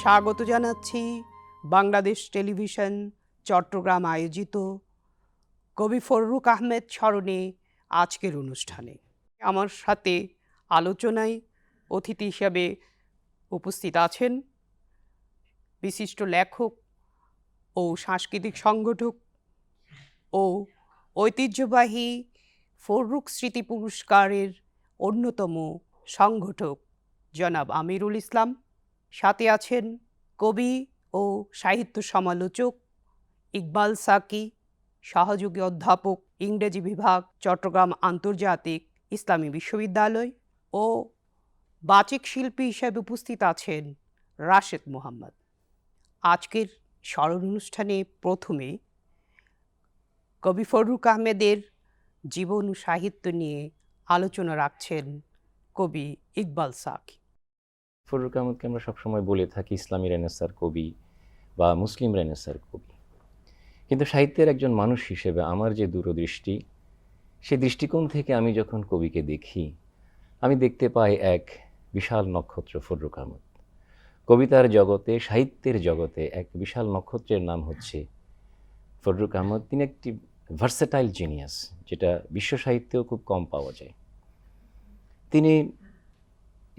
স্বাগত জানাচ্ছি বাংলাদেশ টেলিভিশন, চট্টগ্রাম আয়োজিত কবি ফররুক আহমেদ স্মরণে আজকের অনুষ্ঠানে। আমার সাথে আলোচনায় অতিথি হিসাবে উপস্থিত আছেন বিশিষ্ট লেখক ও সাংস্কৃতিক সংগঠক ও ঐতিহ্যবাহী ফররুক স্মৃতি পুরস্কারের অন্যতম সংগঠক জনাব আমিরুল ইসলাম। সাথে আছেন কবি ও সাহিত্য সমালোচক ইকবাল সাকি, সহযোগী অধ্যাপক, ইংরেজি বিভাগ, চট্টগ্রাম আন্তর্জাতিক ইসলামী বিশ্ববিদ্যালয় ও বাচিক শিল্পী হিসেবে উপস্থিত আছেন রাশেদ মোহাম্মদ। আজকের স্মরণ অনুষ্ঠানে প্রথমে কবি ফররুক আহমেদের জীবন সাহিত্য নিয়ে আলোচনা রাখছেন কবি ইকবাল সাকি। ফররুক আহমদকে আমরা সবসময় বলে থাকি ইসলামী রেনেসার কবি বা মুসলিম রেনেসার কবি। কিন্তু সাহিত্যের একজন মানুষ হিসেবে আমার যে দূরদৃষ্টি, সে দৃষ্টিকোণ থেকে আমি যখন কবিকে দেখি, আমি দেখতে পাই এক বিশাল নক্ষত্র ফররুক আহমদ কবিতার জগতে, সাহিত্যের জগতে এক বিশাল নক্ষত্রের নাম হচ্ছে ফররুক আহমদ তিনি একটি ভার্সেটাইল জিনিয়াস যেটা বিশ্ব সাহিত্যেও খুব কম পাওয়া যায়। তিনি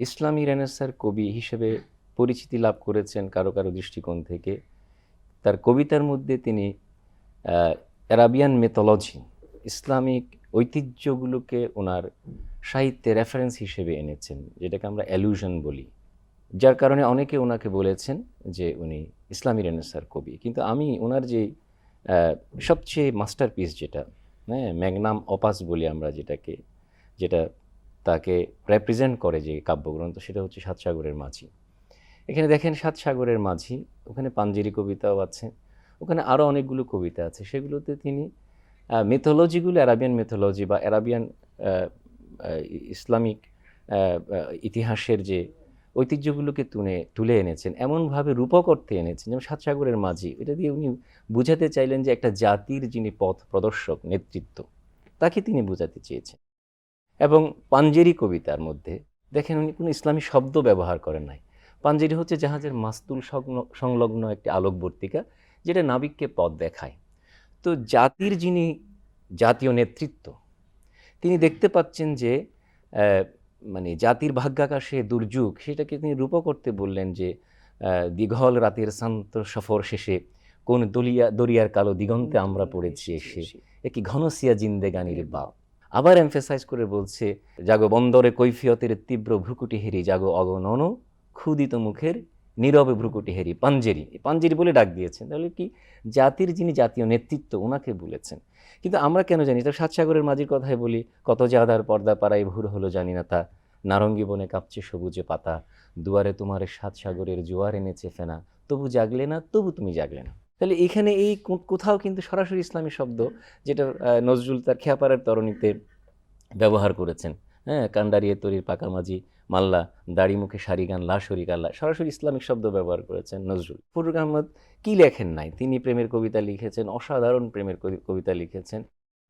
ইসলামী রেনেসার কবি হিসেবে পরিচিতি লাভ করেছেন কারও কারও দৃষ্টিকোণ থেকে। তার কবিতার মধ্যে তিনি অ্যারাবিয়ান মেথোলজি ইসলামিক ঐতিহ্যগুলোকে ওনার সাহিত্যে রেফারেন্স হিসেবে এনেছেন, যেটাকে আমরা অ্যালুশন বলি। যার কারণে অনেকে ওনাকে বলেছেন যে উনি ইসলামী রেনেসার কবি। কিন্তু আমি ওনার যে সবচেয়ে মাস্টারপিস যেটা হ্যাঁ ম্যাগনাম অপাস বলি আমরা যেটাকে, যেটা তাকে রেপ্রেজেন্ট করে যে কাব্যগ্রন্থ, সেটা হচ্ছে সাত সাগরের মাঝি। এখানে দেখেন সাত সাগরের মাঝি, ওখানে পাঞ্জেরি কবিতাও আছে, ওখানে আরও অনেকগুলো কবিতা আছে। সেগুলোতে তিনি মেথোলজিগুলো অ্যারাবিয়ান মেথোলজি বা অ্যারাবিয়ান ইসলামিক ইতিহাসের যে ঐতিহ্যগুলোকে তুলে তুলে এনেছেন, এমনভাবে রূপক অর্থে এনেছেন। যেমন সাত সাগরের মাঝি, এটা দিয়ে উনি বুঝাতে চাইলেন যে একটা জাতির যিনি পথ প্রদর্শক, নেতৃত্ব, তাকে তিনি বোঝাতে চেয়েছেন। এবং পাঞ্জেরি কবিতার মধ্যে দেখেন উনি কোনো ইসলামী শব্দ ব্যবহার করেন নাই। পাঞ্জেরি হচ্ছে জাহাজের মাস্তুল সংল- সংলগ্ন একটি আলোকবর্তিকা যেটা নাবিককে পথ দেখায়। তো জাতির যিনি জাতীয় নেতৃত্ব তিনি দেখতে পাচ্ছেন যে মানে জাতির ভাগ্যাকাশে দুর্যোগ সেটাকে তিনি রূপ করতে বললেন যে দীঘল রাতের শান্ত সফর শেষে কোন দলিয়া দরিয়ার কালো দিগন্তে আমরা পড়েছি এসে। একই ঘনসিয়া জিন্দেগানির বাপ। আবার এমফেসাইজ করে বলছে, জাগো বন্দরে কৈফিয়তের তীব্র ভ্রুকুটি হেরি, জাগো অগণন ক্ষুদিত মুখের নীরবে ভ্রুকুটি হেরি। পাঞ্জেরি পাঞ্জেরি বলে ডাক দিয়েছেন। তাহলে কি জাতির যিনি জাতীয় নেতৃত্ব ওনাকে বলেছেন। কিন্তু আমরা কেন জানি, এটা সাতসাগরের মাঝির কথাই বলি, কত যে পর্দা পাড়ায় ভুর হলো জানি না তা। নারঙ্গী বনে কাঁপছে সবুজে পাতা। দুয়ারে তোমার সাত সাগরের জোয়ার এনেছে ফেনা। তবু জাগলে না, তবু তুমি জাগলে না। তাহলে এখানে এই কোথাও কিন্তু সরাসরি ইসলামী শব্দ, যেটা নজরুল তার খেয়াপাড়ার তরণীতে ব্যবহার করেছেন। হ্যাঁ কান্ডারিয়ে তরির পাকামাজি, মাল্লা, দাড়ি মুখে সারি গান লাশরি কাল্লা সরাসরি ইসলামিক শব্দ ব্যবহার করেছেন নজরুল। ফরুক আহমদ কি লেখেন নাই? তিনি প্রেমের কবিতা লিখেছেন, অসাধারণ প্রেমের কবি- কবিতা লিখেছেন।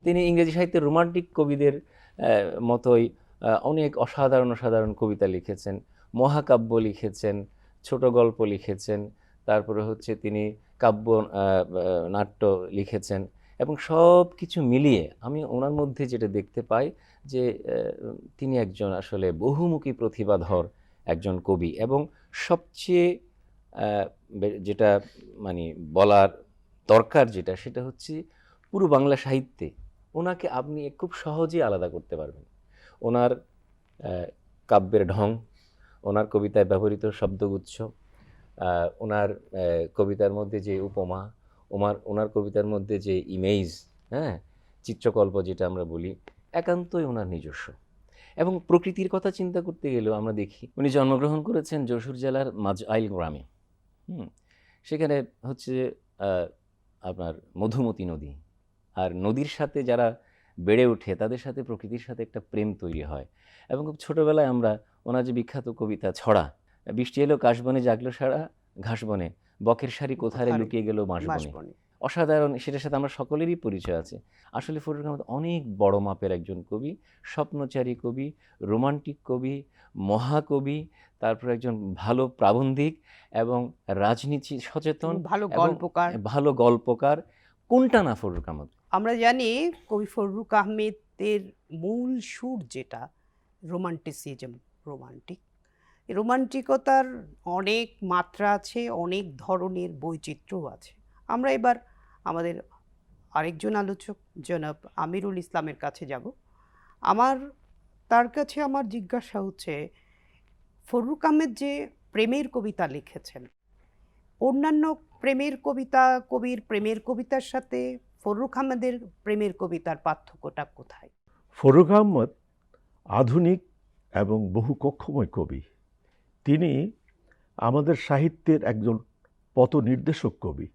তিনি ইংরেজি সাহিত্যের রোমান্টিক কবিদের মতোই অনেক অসাধারণ অসাধারণ কবিতা লিখেছেন। মহাকাব্য লিখেছেন, ছোট গল্প লিখেছেন। তারপরে হচ্ছে তিনি কাব্য নাট্য লিখেছেন এবং সব কিছু মিলিয়ে আমি ওনার মধ্যে যেটা দেখতে পাই যে তিনি একজন আসলে বহুমুখী প্রতিভাধর একজন কবি এবং সবচেয়ে যেটা মানে বলার দরকার যেটা সেটা হচ্ছে পুরো বাংলা সাহিত্যে ওনাকে আপনি খুব সহজেই আলাদা করতে পারবেন। ওনার কাব্যের ঢং, ওনার কবিতায় ব্যবহৃত শব্দগুচ্ছ ওনার কবিতার মধ্যে যে উপমা, ওমার, ওনার কবিতার মধ্যে যে ইমেজ হ্যাঁ চিত্রকল্প যেটা আমরা বলি, একান্তই ওনার নিজস্ব। এবং প্রকৃতির কথা চিন্তা করতে গেলেও আমরা দেখি, উনি জন্মগ্রহণ করেছেন যশোর জেলার মাঝআইল গ্রামে। হুম, সেখানে হচ্ছে আপনার মধুমতি নদী। আর নদীর সাথে যারা বেড়ে ওঠে, তাদের সাথে প্রকৃতির সাথে একটা প্রেম তৈরি হয়। এবং খুব ছোটোবেলায় আমরা ওনার যে বিখ্যাত কবিতা ছড়া বৃষ্টি এলো কাশবনে জাগলো সারা ঘাসবনে বকের শাড়ি কোথায় লুকিয়ে গেল বাঁশবনে। অসাধারণ সেটার সাথে আমরা সকলেরই পরিচয় আছে। আসলে ফররুখ আহমদ অনেক বড় মাপের একজন কবি স্বপ্নচারী কবি রোমান্টিক কবি মহাকবি তারপর একজন ভালো প্রাবন্ধিক এবং রাজনীতি সচেতন ভালো গল্পকার। ভালো গল্পকার। কোনটা না ফররুখ আহমদ আমরা জানি কবি ফররুক আহমেদের মূল সুর যেটা রোমান্টিসিজম রোমান্টিক। রোমান্টিকতার অনেক মাত্রা আছে, অনেক ধরনের বৈচিত্র্যও আছে। আমরা এবার আমাদের আরেকজন আলোচক, জনাব আমিরুল ইসলামের কাছে যাব। আমার, তার কাছে আমার জিজ্ঞাসা হচ্ছে ফররুক আহমেদ যে প্রেমের কবিতা লিখেছেন, অন্যান্য প্রেমের কবিতা, কবির প্রেমের কবিতার সাথে ফররুক আহমেদের প্রেমের কবিতার পার্থক্যটা কোথায়? ফরুক আহমদ আধুনিক এবং বহু কক্ষময় কবি। তিনি আমাদের সাহিত্যের একজন পথ নির্দেশক কবি।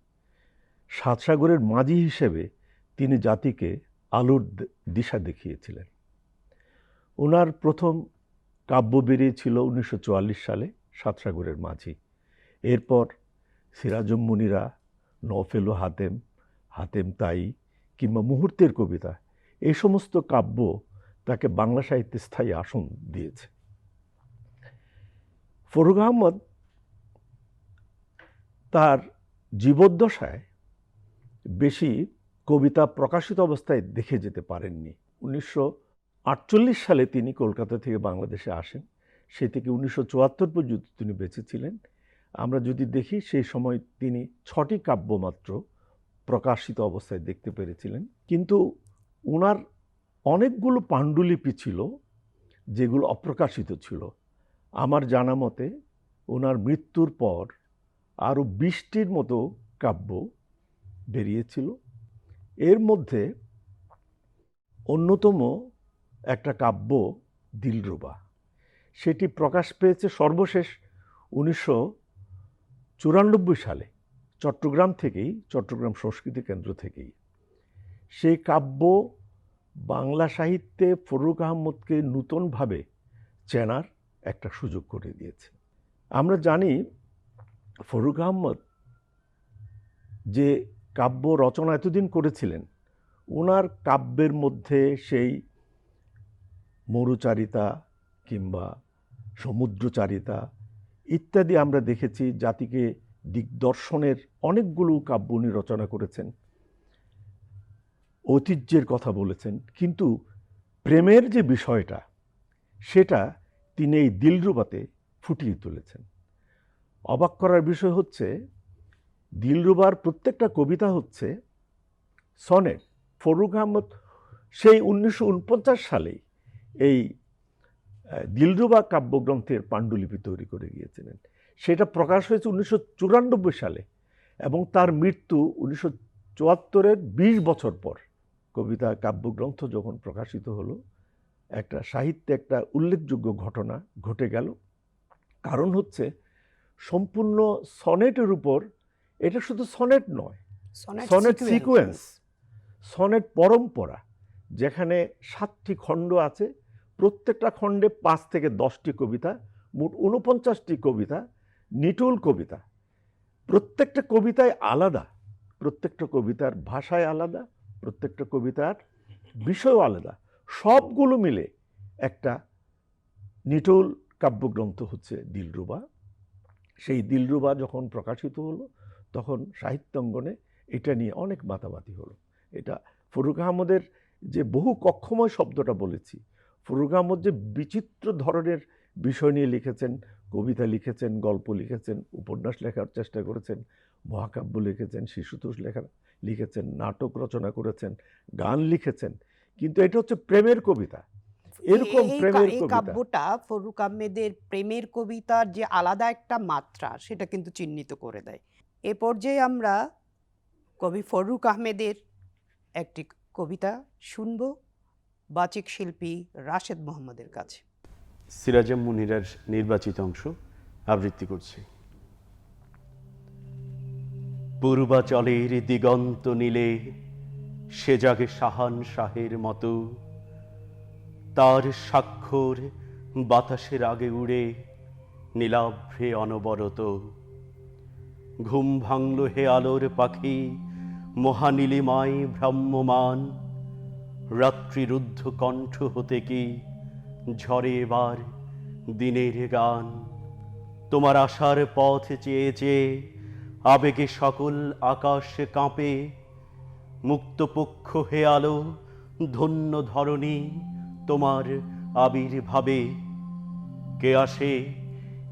সাতসাগরের মাঝি হিসেবে তিনি জাতিকে আলোর দিশা দেখিয়েছিলেন। ওনার প্রথম কাব্য বেরিয়েছিল উনিশশো চুয়াল্লিশ সালে সাতসাগরের মাঝি। এরপর সিরাজম মুনিরা নফেল হাতেম হাতেম তাই কিংবা মুহূর্তের কবিতা এই সমস্ত কাব্য তাকে বাংলা সাহিত্যে স্থায়ী আসন দিয়েছে। ফরুক আহমদ তার জীবদ্দশায় বেশি কবিতা প্রকাশিত অবস্থায় দেখে যেতে পারেননি। উনিশশো আটচল্লিশ সালে তিনি কলকাতা থেকে বাংলাদেশে আসেন। সে থেকে উনিশশো চুয়াত্তর পর্যন্ত তিনি বেঁচে ছিলেন। আমরা যদি দেখি, সেই সময় তিনি ছটি কাব্য মাত্র প্রকাশিত অবস্থায় দেখতে পেরেছিলেন। কিন্তু ওনার অনেকগুলো পাণ্ডুলিপি ছিল যেগুলো অপ্রকাশিত ছিল। আমার জানা মতে, ওনার মৃত্যুর পর আরও বিশটির মতো কাব্য বেরিয়েছিল। এর মধ্যে অন্যতম একটা কাব্য, দিলরুবা। সেটি প্রকাশ পেয়েছে সর্বশেষ উনিশশো চুরানব্বই সালে, চট্টগ্রাম থেকেই, চট্টগ্রাম সংস্কৃতি কেন্দ্র থেকেই। সেই কাব্য বাংলা সাহিত্যে ফরুক আহমদকে নূতনভাবে চেনার একটা সুযোগ করে দিয়েছে। আমরা জানি ফরুক আহমদ যে কাব্য রচনা এতদিন করেছিলেন, ওনার কাব্যের মধ্যে সেই মরুচারিতা কিংবা সমুদ্রচারিতা ইত্যাদি আমরা দেখেছি, জাতিকে দিগদর্শনের অনেকগুলো কাব্য উনি রচনা করেছেন। ঐতিহ্যের কথা বলেছেন, কিন্তু প্রেমের যে বিষয়টা, সেটা তিনি এই দিলরুবাতে ফুটিয়ে তুলেছেন। অবাক করার বিষয় হচ্ছে, দিলরুবার প্রত্যেকটা কবিতা হচ্ছে সনেট। ফরুক আহমদ সেই উনিশশো উনপঞ্চাশ সালেই এই দিলরুবা কাব্যগ্রন্থের পাণ্ডুলিপি তৈরি করে গিয়েছিলেন। সেটা প্রকাশ হয়েছে উনিশশো চুরানব্বই সালে এবং তার মৃত্যু উনিশশো চুয়াত্তরের বিশ বছর পর। কবিতা কাব্যগ্রন্থ যখন প্রকাশিত হলো একটা সাহিত্যে একটা উল্লেখযোগ্য ঘটনা ঘটে গেল। কারণ হচ্ছে সম্পূর্ণ সনেটের উপর এটা শুধু সনেট নয় সনেট সিকোয়েন্স সনেট পরম্পরা যেখানে সাতটি খণ্ড আছে প্রত্যেকটা খণ্ডে পাঁচ থেকে দশটি কবিতা মোট উনপঞ্চাশটি কবিতা নিটুল কবিতা। প্রত্যেকটা কবিতায় আলাদা প্রত্যেকটা কবিতার ভাষায় আলাদা প্রত্যেকটা কবিতার বিষয়ও আলাদা। সবগুলো মিলে একটা নিটোল কাব্যগ্রন্থ হচ্ছে দিলরুবা। সেই দিলরুবা যখন প্রকাশিত হলো, তখন সাহিত্যাঙ্গনে এটা নিয়ে অনেক মাতামাতি হলো। এটা ফরুক আহমদের যে বহু কক্ষময় শব্দটা বলেছি, ফরুক আহমদ যে বিচিত্র ধরনের বিষয় নিয়ে লিখেছেন, কবিতা লিখেছেন, গল্প লিখেছেন, উপন্যাস লেখার চেষ্টা করেছেন, মহাকাব্য লিখেছেন, শিশুতোষ লেখা, লিখেছেন, নাটক রচনা করেছেন, গান লিখেছেন কিন্তু এটা হচ্ছে প্রেমের কবিতা। এরকম প্রেমের কবিতা। কাব্যটা ফররুক আহমেদের প্রেমের কবিতার যে আলাদা একটা মাত্রা সেটা কিন্তু চিহ্নিত করে দেয়। এ পর্যায়ে আমরা কবি ফররুক আহমেদের একটি কবিতা শুনব বাচিক শিল্পী রাশেদ মোহাম্মদের কাছে। সিরাজাম মুনিরার নির্বাচিত অংশ আবৃত্তি করছি। পূর্বাচলের দিগন্ত নীলে সে জাগে শাহান শাহের মতো। তার স্বাক্ষর বাতাসের আগে উড়ে, নীলাভ্রে অনবরত। ঘুম ভাঙল হে আলোর পাখি, মহানীলিমায় ভ্রাম্যমান। রাত্রিরুদ্ধ কণ্ঠ হতে কি, ঝরে এবার দিনের গান। তোমার আশার পথ চেয়ে চেয়ে আবেগে সকল আকাশ কাঁপে মুক্তপক্ষ হে আলো, ধন্য ধরণী তোমার আবির্ভাবে। কে আসে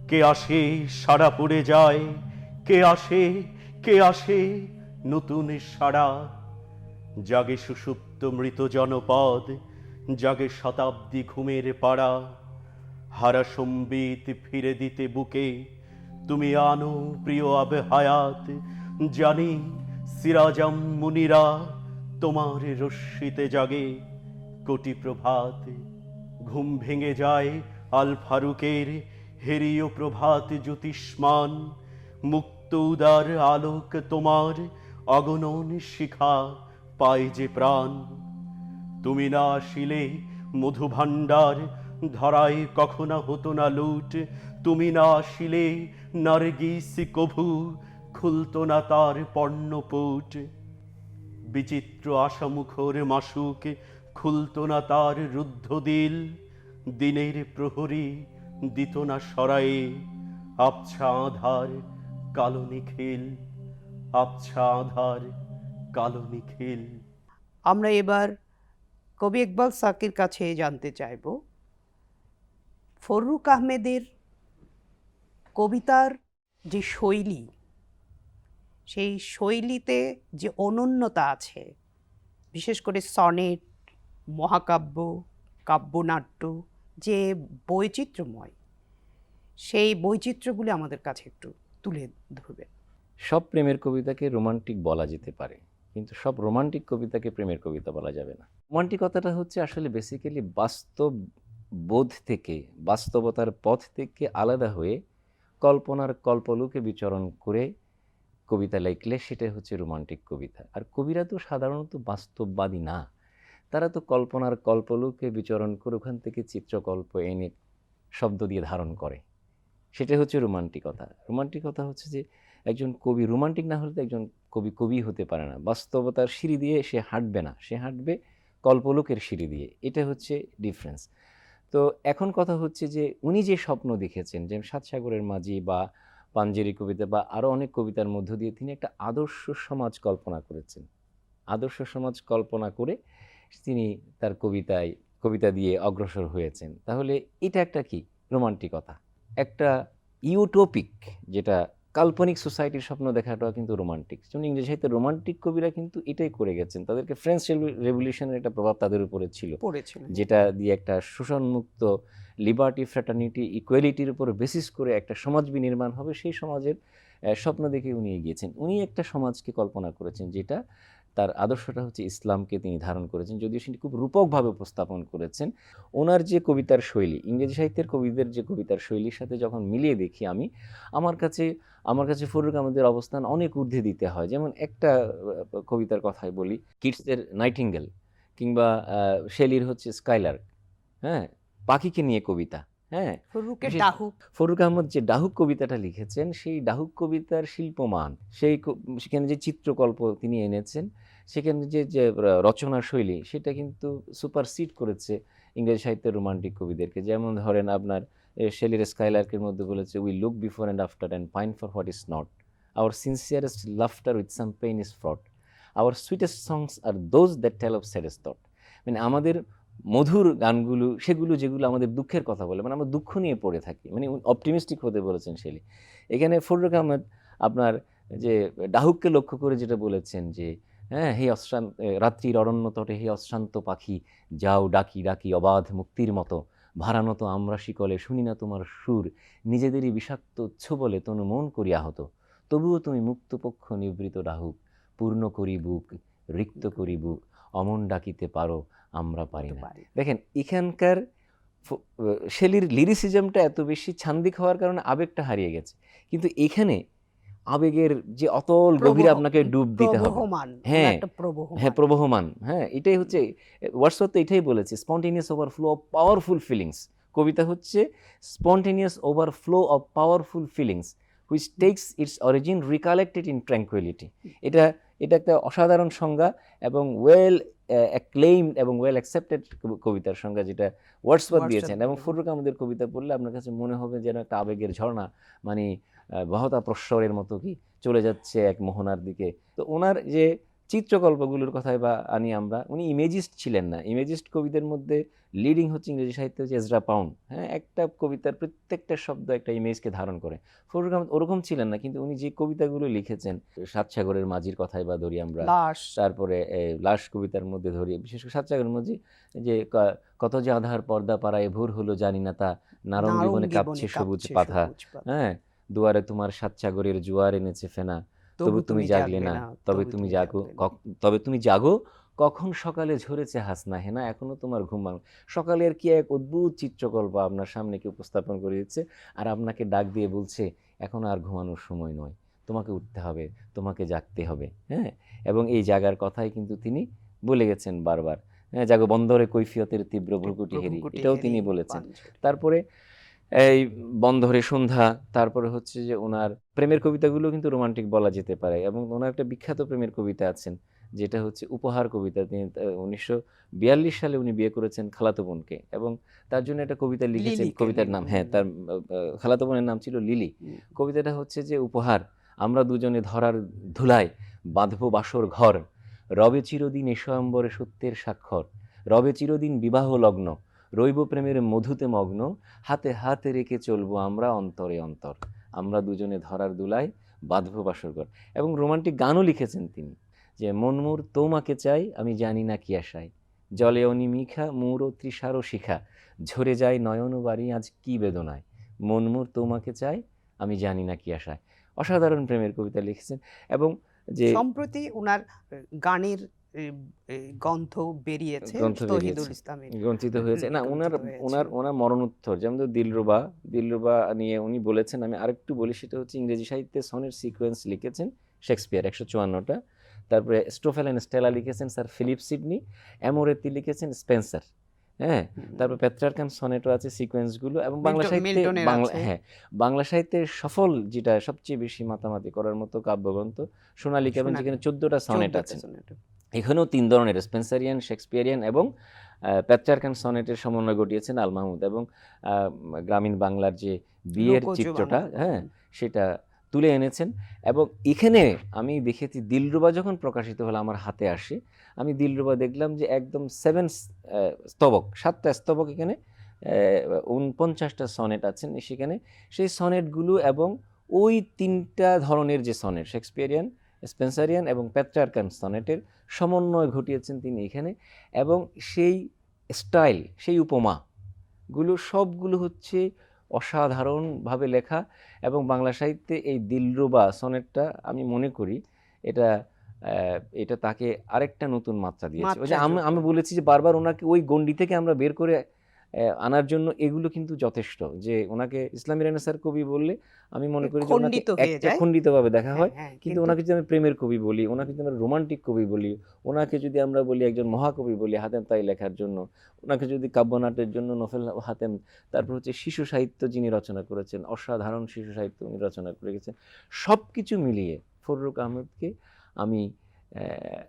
কে আসে সারা পড়ে যায়, কে আসে কে আসে নতুন সারা জাগে সুষুপ্ত মৃত জনপদ, জাগে শতাব্দী ঘুমের পাড়া। হারা সম্বিত ফিরে দিতে বুকে, তুমি আনো প্রিয় আবে হায়াত জানি সিরাজাম মুনিরা, তোমার রশ্মিতে জাগে কোটি প্রভাত। ঘুম ভেঙে যায় আল ফারুকের হেরিও প্রভাত জ্যোতিষ্মান। মুক্ত উদার আলোক তোমার অগণন শিখা পায় যে প্রাণ। তুমি না আসিলে মধু ভাণ্ডার ধরায় কখনো হতো না লুট। তুমি না আসিলে নার্গিস কভু খুলতো না তার পর্ণপুট বিচিত্র আশামুখর মাসুক খুলতো না তার রুদ্ধ দিল। দিনের প্রহরী দিত না সরায়ে। আবছা আধার, কালো নিখিল। আবছা আধার, কালো নিখিল। আমরা এবার কবি ইকবাল সাকির কাছে জানতে চাইব। ফররুক আহমেদের কবিতার যে শৈলী সেই শৈলীতে যে অনন্যতা আছে, বিশেষ করে সনেট, মহাকাব্য, কাব্যনাট্য, যে বৈচিত্র্যময়, সেই বৈচিত্র্যগুলি আমাদের কাছে একটু তুলে ধরবেন। সব প্রেমের কবিতাকে রোমান্টিক বলা যেতে পারে, কিন্তু সব রোমান্টিক কবিতাকে প্রেমের কবিতা বলা যাবে না। রোমান্টিকতাটা হচ্ছে আসলে বেসিক্যালি বাস্তব বোধ থেকে, বাস্তবতার পথ থেকে আলাদা হয়ে কল্পনার কল্পলোকে বিচরণ করে কবিতা লিখলে সেটা হচ্ছে রোমান্টিক কবিতা। আর কবিরা তো সাধারণত বাস্তববাদী না। তারা তো কল্পনার কল্পলোকে বিচরণ করে ওখান থেকে চিত্রকল্প এনে শব্দ দিয়ে ধারণ করে। সেটা হচ্ছে রোমান্টিকতা। রোমান্টিকতা হচ্ছে যে একজন কবি, রোমান্টিক না হলে তো একজন কবি কবি হতে পারে না। বাস্তবতার সিঁড়ি দিয়ে সে হাঁটবে না। সে হাঁটবে কল্পলোকের সিঁড়ি দিয়ে। এটা হচ্ছে ডিফারেন্স। তো এখন কথা হচ্ছে যে উনি যে স্বপ্ন দেখেছেন, যে সাতসাগরের মাঝি বা পাঞ্জেরি কবিতা বা আরও অনেক কবিতার মধ্য দিয়ে তিনি একটা আদর্শ সমাজ কল্পনা করেছেন। আদর্শ সমাজ কল্পনা করে তিনি তার কবিতায় কবিতা দিয়ে অগ্রসর হয়েছেন। তাহলে এটা একটা কি? রোমান্টিকতা। একটা ইউটোপিক যেটা কাল্পনিক সোসাইটির স্বপ্ন দেখাটা কিন্তু রোমান্টিক। যেমন ইংরেজি সাহিত্যে রোমান্টিক কবিরা কিন্তু এটাই করে গেছেন। তাদেরকে ফ্রেঞ্চ রেভলিউশনের একটা প্রভাব তাদের উপরে ছিল। যেটা দিয়ে একটা শোষণমুক্ত লিবার্টি ফ্র্যাটার্নিটি ইকুয়ালিটির উপর বেসিস করে একটা সমাজ বিনির্মাণ হবে, সেই সমাজের স্বপ্ন দেখে উনি এগিয়েছেন। উনি একটা সমাজকে কল্পনা করেছেন যেটা তার আদর্শটা হচ্ছে ইসলামকে তিনি ধারণ করেছেন। যদিও সেটি খুব রূপকভাবে উপস্থাপন করেছেন। ওনার যে কবিতার শৈলী, ইংরেজি সাহিত্যের কবিদের যে কবিতার শৈলীর সাথে যখন মিলিয়ে দেখি আমি, আমার কাছে আমার কাছে ফরুক আহমেদের অবস্থান অনেক ঊর্ধ্বে দিতে হয়। যেমন একটা কবিতার কথাই বলি, কিডসের নাইটিঙ্গেল কিংবা শেলির হচ্ছে স্কাইলার হ্যাঁ? পাখিকে নিয়ে কবিতা হ্যাঁ? ফরুক আহমদ যে ডাহুক কবিতাটা লিখেছেন সেই ডাহুক কবিতার শিল্পমান সেই সেখানে যে চিত্রকল্প তিনি এনেছেন সেখানে যে যে র- রচনার শৈলী সেটা কিন্তু সুপারসিড করেছে ইংরেজি সাহিত্যের রোমান্টিক কবিদেরকে। যেমন ধরেন আপনার শেলির স্কাইলার্কের মধ্যে বলেছে we look before and after and pine for what is not our sincerest laughter with some pain is fraught our sweetest songs are those that tell of saddest thought মানে আমাদের মধুর গানগুলো, সেগুলো যেগুলো আমাদের দুঃখের কথা বলে মানে আমরা দুঃখ নিয়ে পড়ে থাকি মানে অপটিমিস্টিক হতে বলেছেন শেলি এখানে ফররুক আহমেদ আপনার যে ডাহুককে লক্ষ্য করে যেটা বলেছেন যে হ্যাঁ হে অশ্রান্ত রাত্রির অরণ্য তটে হে অশ্রান্ত পাখি, যাও ডাকি ডাকি অবাধ মুক্তির মতো ভাড়ানো তো আমরা শিকলে শুনি না তোমার সুর, নিজেদেরই বিষাক্ত উচ্ছ বলে তনু মন করি আহত, তবুও তুমি মুক্তপক্ষ নিবৃত ডাহুক, পূর্ণ করি বুক, রিক্ত করি বুক। অমন ডাকিতে পারো আমরা পারি না। দেখেন এখানকার শেলির লিরিসিজমটা এত বেশি ছান্দিক হওয়ার কারণে আবেগটা হারিয়ে গেছে। কিন্তু এখানে আবেগের যে অতল গভীরে আপনাকে ডুব দিতে হবে। হ্যাঁ, হ্যাঁ প্রবহমান হ্যাঁ এটাই হচ্ছে হোয়াটসঅ্যাপ তো এটাই বলেছে spontaneous overflow of powerful feelings কবিতা হচ্ছে spontaneous overflow of powerful feelings which takes its origin recollected in tranquillity এটা এটা একটা অসাধারণ সংজ্ঞা এবং ওয়েল ক্লেইম এবং ওয়েল অ্যাকসেপ্টেড কবিতার সংজ্ঞা যেটা ওয়ার্ডসওয়ার্থ দিয়েছেন এবং। ফুরুক আমাদের কবিতা পড়লে আপনার কাছে মনে হবে যেন একটা আবেগের ঝর্ণা মানে বহতা প্রস্বরের মতো কি চলে যাচ্ছে এক মোহনার দিকে তো ওনার যে চিত্রকল্পগুলোর কথায় বা আনি আমরা। উনি ইমেজিস্ট ছিলেন না। ইমেজিস্ট কবিদের মধ্যে লিডিং হচ্ছে ইংরেজি সাহিত্য হচ্ছে এজরা পাউন্ড। হ্যাঁ একটা কবিতার প্রত্যেকটা শব্দ একটা ইমেজকে ধারণ করে। ফজলুল আহমদ ওরকম ছিলেন না কিন্তু উনি যে কবিতাগুলো লিখেছেন সাতসাগরের মাঝির কথায় বা ধরি আমরা লাশ। তারপরে লাশ কবিতার মধ্যে ধরি বিশেষ করে সাতসাগরের মধ্যে যে কত যে আধার পর্দা পাড়ায় ভোর হলো জানি না তা নারঙ্গী বনে কাঁপছে সবুজ পাতা। হ্যাঁ দুয়ারে তোমার সাতসাগরের জোয়ার এনেছে ফেনা তবু তুমি জাগলে না তবে তুমি জাগো তবে তুমি জাগো কখন সকালে ঝরেছে হাসনা হেনা? এখনও তোমার ঘুম ভাঙ সকালের কি এক অদ্ভুত চিত্রকল্প আপনার সামনে কি উপস্থাপন করে দিচ্ছে আর আপনাকে ডাক দিয়ে বলছে এখন আর ঘুমানোর সময় নয় তোমাকে উঠতে হবে তোমাকে জাগতে হবে। হ্যাঁ? এবং এই জাগার কথাই কিন্তু তিনি বলে গেছেন বারবার। হ্যাঁ জাগো বন্দরে কৈফিয়তের তীব্র ভ্রুকুটি হেরি এটাও তিনি বলেছেন। তারপরে এই বন্ধরে সন্ধ্যা তারপরে হচ্ছে যে ওনার প্রেমের কবিতাগুলো কিন্তু রোমান্টিক বলা যেতে পারে এবং ওনার একটা বিখ্যাত প্রেমের কবিতা আছেন যেটা হচ্ছে উপহার কবিতা। তিনি উনিশশো বিয়াল্লিশ সালে উনি বিয়ে করেছেন খালাতো বোনকে এবং তার জন্য একটা কবিতা লিখেছেন। কবিতার নাম হ্যাঁ তার খালাতো বোনের নাম ছিল লিলি। কবিতাটা হচ্ছে যে উপহার আমরা দুজনে ধরার ধুলায় বাঁধবো বাসর ঘর রবে চিরদিন এসম্বরে সত্যের স্বাক্ষর রবে চিরদিন বিবাহ লগ্ন রৈব প্রেমের মধুতে মগ্ন, হাতে হাতে রেখে চলবো আমরা অন্তরে অন্তর। আমরা দুজনে ধরার দুলায় বাঁধবো বাসর ঘর এবং রোমান্টিক গানও লিখেছেন তিনি, যে মনমুর তোমাকে চাই, আমি জানি না কি আশায়। জলে অনিমিখা, মুর ও তৃষারও শিখা, ঝরে যায় নয়ন বাড়ি আজ কি বেদনায়। মনমুর তোমাকে চাই, আমি জানি না কি আশায়। অসাধারণ প্রেমের কবিতা লিখেছেন এবং যে সম্প্রতি ওনার গানের গ্রন্থ বেরিয়েছে তহিদুল ইসলামের গ্রন্থিত হয়েছে। না ওনার ওনার ওনার মরণোত্তর যেমন ধরো দিলরুবা দিলরুবা নিয়ে উনি বলেছেন আমি আরেকটু বলি সেটা হচ্ছে ইংরেজি সাহিত্যে সনের সিকোয়েন্স লিখেছেন শেক্সপিয়ার একশো চুয়ান্নটা। তারপরে স্টোফেল অ্যান্ড স্টেলা লিখেছেন স্যার ফিলিপ সিডনি অ্যামোরেতি লিখেছেন স্পেন্সার হ্যাঁ? তারপর পেট্রারকান সনেটও আছে সিকোয়েন্সগুলো এবং বাংলা সাহিত্যে বাংলা হ্যাঁ বাংলা সাহিত্যে সফল যেটা সবচেয়ে বেশি মাতামাতি করার মতো কাব্যগ্রন্থ সোনালিকা এবং যেখানে চোদ্দটা সনেট আছে সনেট। এখানেও তিন ধরনের স্পেন্সারিয়ান শেক্সপিয়ারিয়ান এবং প্যাট্রারকান সনেটের সমন্বয় ঘটিয়েছেন আল মাহমুদ এবং গ্রামীণ বাংলার যে বিয়ের চিত্রটা হ্যাঁ সেটা তুলে এনেছেন এবং এখানে আমি দেখেছি দিলরুবা যখন প্রকাশিত হলো আমার হাতে আসে আমি দিলরুবা দেখলাম যে একদম সেভেন স্তবক সাতটা স্তবক এখানে উনপঞ্চাশটা সনেট আছেন সেখানে। সেই সনেটগুলো এবং ওই তিনটা ধরনের যে সনেট শেক্সপিয়ারিয়ান স্পেন্সারিয়ান এবং প্যাট্রারকান সনেটের সমন্বয় ঘটিয়েছেন তিনি এখানে এবং সেই স্টাইল সেই উপমাগুলো সবগুলো হচ্ছে অসাধারণভাবে লেখা এবং বাংলা সাহিত্যে এই দিলরুবা সনেটটা আমি মনে করি এটা এটা তাকে আরেকটা নতুন মাত্রা দিয়েছে। ওই যে আমি আমি বলেছি যে বারবার ওনাকে ওই গণ্ডি থেকে আমরা বের করে আনার জন্য এগুলো কিন্তু যথেষ্ট যে ওনাকে ইসলামী রেনেসার কবি বললে আমি মনে করি যে। খণ্ডিতভাবে দেখা হয় হ্যাঁ, হ্যাঁ, কিন্তু ওনাকে যদি আমি প্রেমের কবি বলি ওনাকে যদি আমরা রোমান্টিক কবি বলি ওনাকে যদি আমরা বলি একজন মহাকবি বলি হাতেম তাই লেখার জন্য ওনাকে যদি কাব্যনাটের জন্য নফেল হাতেম তারপর হচ্ছে শিশু সাহিত্য যিনি রচনা করেছেন অসাধারণ শিশু সাহিত্য উনি রচনা করে গেছেন সব কিছু মিলিয়ে ফররুক আহমেদকে আমি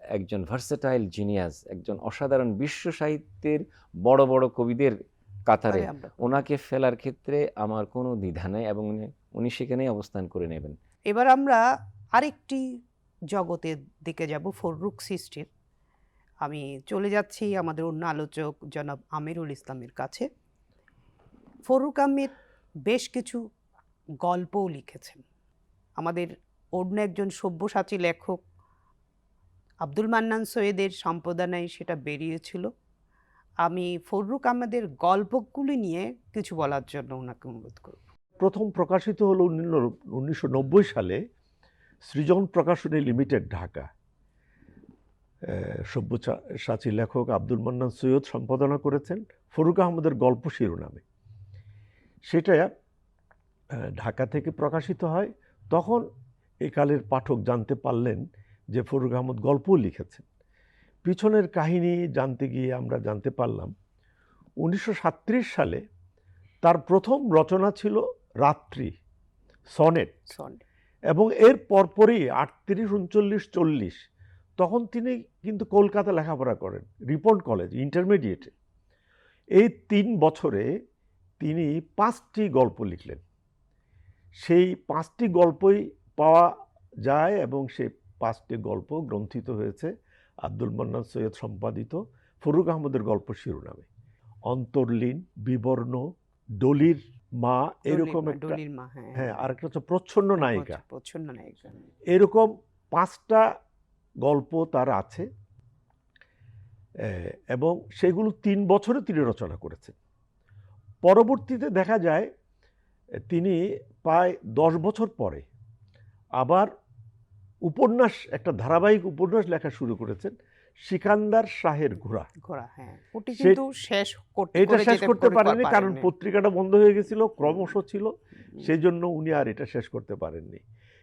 একজন ভার্সেটাইল জিনিয়াস একজন অসাধারণ বিশ্ব সাহিত্যের বড় বড় কবিদের কাতারে ওনাকে ফেলার ক্ষেত্রে আমার কোনো দ্বিধা নেই এবং উনি- সেখানেই অবস্থান করে নেবেন। এবার আমরা আরেকটি জগতের দিকে যাব ফররুক সৃষ্টির আমি চলে যাচ্ছি আমাদের অন্য আলোচক জনাব আমিরুল ইসলামের কাছে। ফররুক আহমেদ বেশ কিছু গল্পও লিখেছেন। আমাদের অন্য একজন সব্যসাচী লেখক আব্দুল মান্নান সৈয়দের সম্পাদনায় সেটা বেরিয়েছিল। আমি ফররুক আহমেদের গল্পগুলি নিয়ে কিছু বলার জন্য ওনাকে অনুরোধ করব। প্রথম প্রকাশিত হলো উনিশশো নব্বই সালে সৃজন প্রকাশনী লিমিটেড, ঢাকা। সব্যসাচী লেখক আব্দুল মান্নান সৈয়দ সম্পাদনা করেছেন ফরুক আহমদের গল্প শিরোনামে। সেটা ঢাকা থেকে প্রকাশিত হয়। তখন একালের পাঠক জানতে পারলেন যে ফরুক আহমদ গল্পও লিখেছেন। পিছনের কাহিনী জানতে গিয়ে আমরা জানতে পারলাম উনিশশো সালে তার প্রথম রচনা ছিল রাত্রি সনেট। এবং এর পরপরই আটত্রিশ উনচল্লিশ চল্লিশ তখন তিনি কিন্তু কলকাতা লেখাপড়া করেন রিপন কলেজ ইন্টারমিডিয়েটে। এই তিন বছরে তিনি পাঁচটি গল্প লিখলেন। সেই পাঁচটি গল্পই পাওয়া যায় এবং সেই পাঁচটি গল্প গ্রন্থিত হয়েছে আব্দুল মান্নান সৈয়দ সম্পাদিত ফরুক আহমদের গল্প শিরোনামে। অন্তর্লীন বিবর্ণ ডলির মা এরকম একটা হ্যাঁ। হ্যাঁ আরেকটা হচ্ছে প্রচ্ছন্ন নায়িকা। প্রচ্ছন্ন নায়িকা। এরকম পাঁচটা গল্প তার আছে এবং সেগুলো তিন বছরে তিনি রচনা করেছেন। পরবর্তীতে দেখা যায় তিনি প্রায় দশ বছর পরে আবার উপন্যাস একটা ধারাবাহিক উপন্যাস লেখা শুরু করেছেন সিকান্দার শাহের ঘোড়া। ঘোড়া হ্যাঁ। ওটি কিন্তু শেষ করতে এটা শেষ করতে করে পারেনি কারণ পত্রিকাটা বন্ধ হয়ে গেছিল ক্রমশ ছিল। সেই জন্য উনি আর এটা শেষ করতে পারেননি।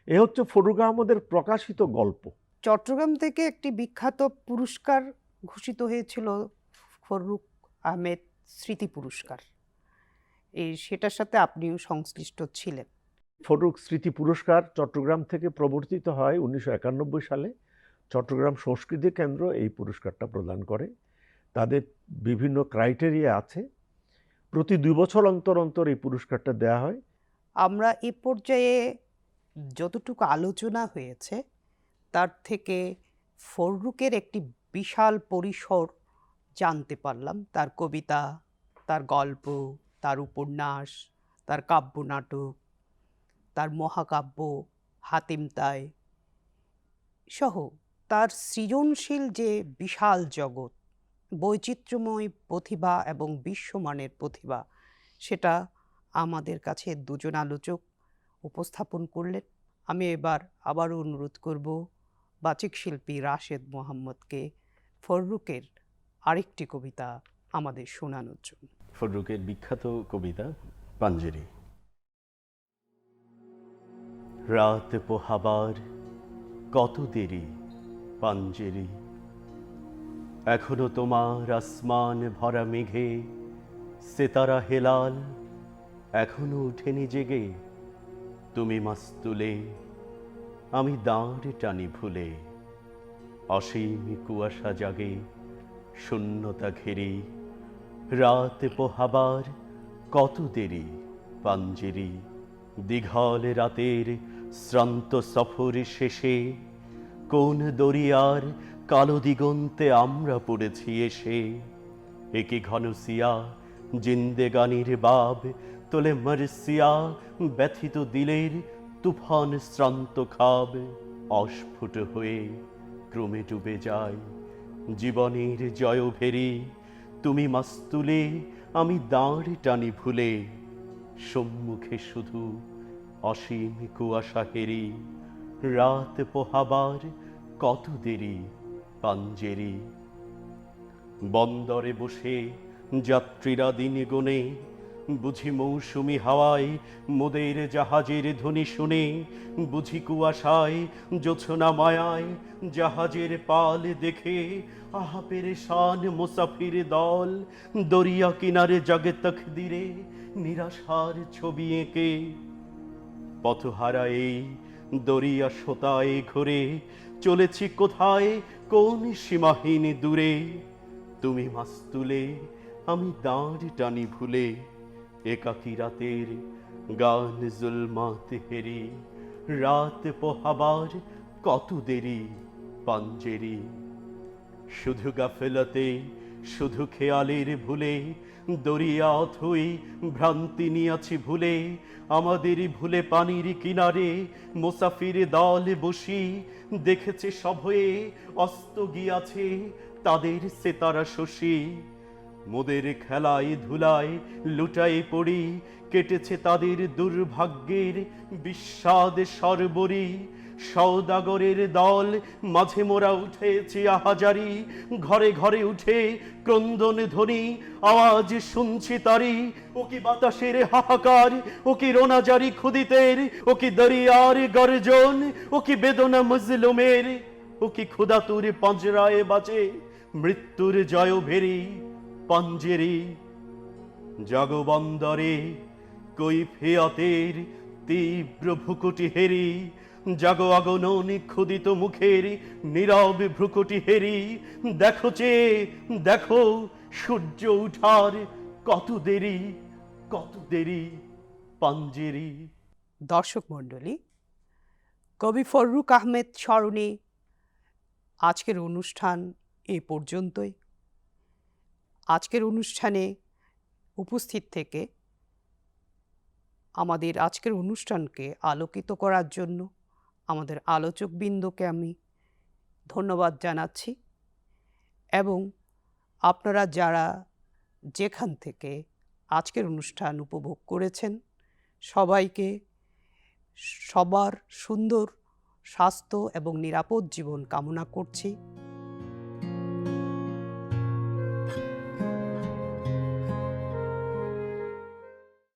এ হচ্ছে ফরুক আহমদের প্রকাশিত গল্প। চট্টগ্রাম থেকে একটি বিখ্যাত পুরস্কার ঘোষিত হয়েছিল ফররুক আহমেদ স্মৃতি পুরস্কার। এই সেটার সাথে আপনিও সংশ্লিষ্ট ছিলেন। ফরুক স্মৃতি পুরস্কার চট্টগ্রাম থেকে প্রবর্তিত হয় উনিশশো একানব্বই সালে। চট্টগ্রাম সংস্কৃতি কেন্দ্র এই পুরস্কারটা প্রদান করে। তাদের বিভিন্ন ক্রাইটেরিয়া আছে। প্রতি দুই বছর অন্তর অন্তর এই পুরস্কারটা দেওয়া হয়। আমরা এ পর্যায়ে যতটুকু আলোচনা হয়েছে, তার থেকে ফররুকের একটি বিশাল পরিসর জানতে পারলাম। তার কবিতা, তার গল্প, তার উপন্যাস, তার কাব্য নাটক তার মহাকাব্য হাতিম তাই সহ, তার সৃজনশীল যে বিশাল জগৎ, বৈচিত্র্যময় প্রতিভা এবং বিশ্বমানের প্রতিভা, সেটা আমাদের কাছে দুজন আলোচক উপস্থাপন করলেন। আমি এবার আবারও অনুরোধ করব বাচিক শিল্পী রাশেদ মোহাম্মদকে ফররুকের আরেকটি কবিতা আমাদের শোনানোর জন্য। ফররুকের বিখ্যাত কবিতা পাঞ্জেরি। রাত পোহাবার কত দেরি পাঞ্জেরি। এখনও তোমার আসমান ভরা মেঘে সেতারা হেলাল এখনও উঠেনি জেগে। তুমি মাস্তুলে, আমি দাঁড় টানি ভুলে। অসীম কুয়াশা জাগে, শূন্যতা ঘেরি। রাত পোহাবার কত দেরি পাঞ্জেরি। দীঘল রাতের শ্রান্ত সফর শেষে কোন দরিয়ার কালো দিগন্তে আমরা পড়েছি এসে? একে ঘনসিয়া জিন্দেগানির বাব, তোলে মারসিয়া, ব্যথিত দিলের তুফান শ্রান্ত খাব, অস্ফুট হয়ে ক্রমে ডুবে যায় জীবনের জয় ভেরি। তুমি মাস্তুলে, আমি দাঁড় টানি ভুলে, সম্মুখে শুধু অসীম কুয়াশা হেরি রাত পোহাবার কত দেরি পাঞ্জেরি। বন্দরে বসে যাত্রীরা দিন গুনে, বুঝি মৌসুমি হাওয়ায় মোদের জাহাজের ধ্বনি শুনে, বুঝি কুয়াশায় জোছনা মায়ায় জাহাজের পাল দেখে আহা পেরেশান মুসাফির দল দরিয়া কিনারে জগে তকদিরে, নিরাশার ছবি এঁকে। পথহারা এই দরিয়া সোতায় ঘুরে চলেছি কোথায়? কোন সীমাহীন দূরে? তুমি মাস্তুলে, আমি দাঁড় টানি ভুলে, একাকি রাতের গান জুলমাত হেরি, রাত পোহাবার কত দেরি পাঞ্জেরি? শুধু গাফেলাতে, শুধু খেয়ালের ভুলে দরিয়া অথই ভ্রান্তি নিয়াছি ভুলে, আমাদের ভুলে পানির কিনারে মুসাফির দল বসি, দেখেছে সভয়ে অস্ত গিয়াছে তাদের সেতারা শশী। মোদের খেলায় ধুলায় লুটাই পড়ি, কেটেছে তাদের দুর্ভাগ্যের বিস্বাদ সর্বরি। সৌদাগরের দল, মাঝে মোরা উঠেছে আহাজারি, ঘরে ঘরে উঠে ক্রন্দন ধ্বনি, আওয়াজ শুনছি তারি, ও কি বাতাসের হাহাকার, ও কি রোনাজারি খুদিতের ও কি দরিয়ার গর্জন, ও কি বেদনা মজলুমের, ও কি ক্ষুদাতুর পাঁজরায় বাজে, মৃত্যুর জয় ভেরি পাঞ্জেরি। জগবন্দরে কৈফিয়তের তীব্র ভুকুটি হেরি জাগ আগন নিক্ষুদিত মুখের নীরব ভ্রুকুটি হেরি। দেখো চে দেখো, সূর্য উঠার কত দেরি কত দেরি পাঞ্জেরি। দর্শক মণ্ডলী, কবি ফররুক আহমেদ স্মরণে আজকের অনুষ্ঠান এ পর্যন্তই। আজকের অনুষ্ঠানে উপস্থিত থেকে আমাদের আজকের অনুষ্ঠানকে আলোকিত করার জন্য আমাদের আলোচকবৃন্দকে আমি ধন্যবাদ জানাচ্ছি এবং আপনারা যারা যেখান থেকে আজকের অনুষ্ঠান উপভোগ করেছেন, সবাইকে সবার সুন্দর, স্বাস্থ্য এবং নিরাপদ জীবন কামনা করছি।